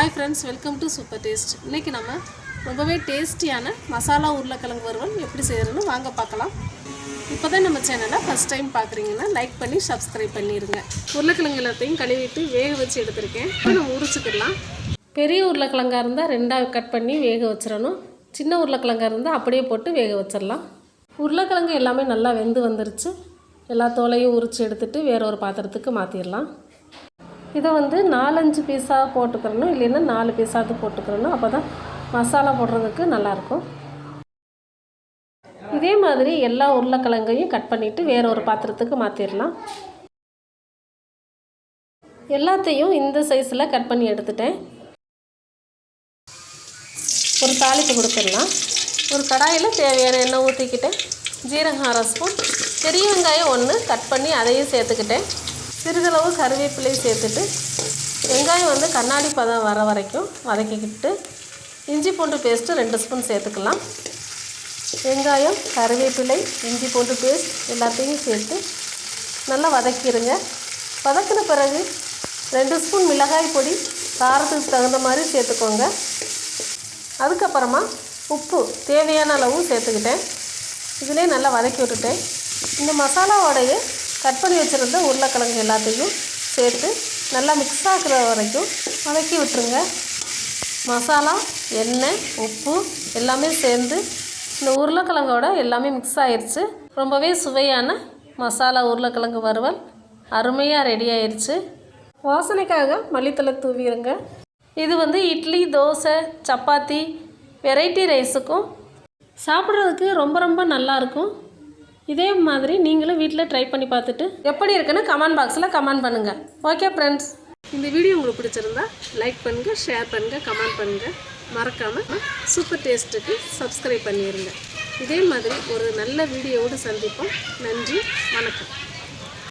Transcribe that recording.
Hi friends welcome to super taste இன்றைக்கி நம்ம ரொம்பவே டேஸ்டியான மசாலா உருளைக்கிழங்கு வறுவல் எப்படி செய்கிறதுன்னு வாங்க பார்க்கலாம். இப்போ தான் நம்ம சேனலை ஃபஸ்ட் டைம் பார்க்குறீங்கன்னா லைக் பண்ணி சப்ஸ்கிரைப் பண்ணிடுங்க உருளைக்கிழங்கு எல்லாத்தையும் கழுவிட்டு வேக வச்சு எடுத்திருக்கேன். இப்போ நம்ம உரிச்சுக்கலாம். பெரிய உருளைக்கிழங்காக இருந்தால் ரெண்டாக கட் பண்ணி வேக வச்சிடணும். சின்ன உருளைக்கிழங்கா இருந்தால் அப்படியே போட்டு வேக வச்சிடலாம். உருளைக்கிழங்கு எல்லாமே நல்லா வெந்து வந்துருச்சு. எல்லா தோலையும் உரித்து எடுத்துகிட்டு வேற ஒரு பாத்திரத்துக்கு மாற்றிடலாம் இதை வந்து நாலஞ்சு பீஸாக போட்டுக்கிறணும் இல்லைன்னா நாலு பீஸாவது போட்டுக்கிறணும் அப்போ தான் மசாலா போடுறதுக்கு நல்லாயிருக்கும். இதே மாதிரி எல்லா உருளைக்கிழங்கையும் கட் பண்ணிவிட்டு வேற ஒரு பாத்திரத்துக்கு மாற்றிடலாம் எல்லாத்தையும் இந்த சைஸில் கட் பண்ணி எடுத்துட்டேன். ஒரு தாளிப்பு கொடுத்துடலாம். ஒரு கடாயில் தேவையான எண்ணெய் ஊற்றிக்கிட்டேன் ஜீரகம் அரை ஸ்பூன். பெரிய வெங்காயம் ஒன்று கட் பண்ணி அதையும் சேர்த்துக்கிட்டேன். சிறிதளவு கருவேப்பிலையும் சேர்த்துட்டு வெங்காயம் வந்து கண்ணாடி பதம் வர வரைக்கும் வதக்கிக்கிட்டு இஞ்சி பூண்டு பேஸ்ட்டு ரெண்டு ஸ்பூன் சேர்த்துக்கலாம். வெங்காயம் கருவேப்பிலை இஞ்சி பூண்டு பேஸ்ட் எல்லாத்தையும் சேர்த்து நல்லா வதக்கிடுங்க வதக்கின பிறகு ரெண்டு ஸ்பூன் மிளகாய் பொடி காரத்துக்கு தகுந்த மாதிரி சேர்த்துக்கோங்க. அதுக்கப்புறமா உப்பு தேவையான அளவும் சேர்த்துக்கிட்டேன். இதிலே நல்லா வதக்கி விட்டுட்டேன். இந்த மசாலாவோடைய கட் பண்ணி வச்சுருந்த உருளைக்கிழங்கு எல்லாத்தையும் சேர்த்து நல்லா மிக்ஸ் ஆகிற வரைக்கும் வதக்கி விட்டுருங்க. மசாலா எண்ணெய் உப்பு எல்லாமே சேர்ந்து இந்த உருளைக்கிழங்கோட எல்லாமே மிக்ஸ் ஆயிடுச்சு ரொம்பவே சுவையான மசாலா உருளைக்கிழங்கு வறுவல் அருமையாக ரெடி ஆயிடுச்சு வாசனைக்காக மல்லித்தலை தூவிடுங்க. இது வந்து இட்லி தோசை சப்பாத்தி வெரைட்டி ரைஸுக்கும் சாப்பிட்றதுக்கு ரொம்ப ரொம்ப நல்லாயிருக்கும் இதே மாதிரி நீங்களும் வீட்டில் ட்ரை பண்ணி பார்த்துட்டு எப்படி இருக்குன்னு கமெண்ட் பாக்ஸில் கமெண்ட் பண்ணுங்கள் ஓகே ஃப்ரெண்ட்ஸ் இந்த வீடியோ உங்களுக்கு பிடிச்சிருந்தா லைக் பண்ணுங்கள் ஷேர் பண்ணுங்கள் கமெண்ட் பண்ணுங்கள் மறக்காமல் சூப்பர் டேஸ்ட்டுக்கு சப்ஸ்கிரைப் பண்ணிடுங்க இதே மாதிரி ஒரு நல்ல வீடியோவோடு சந்திப்போம். நன்றி வணக்கம்.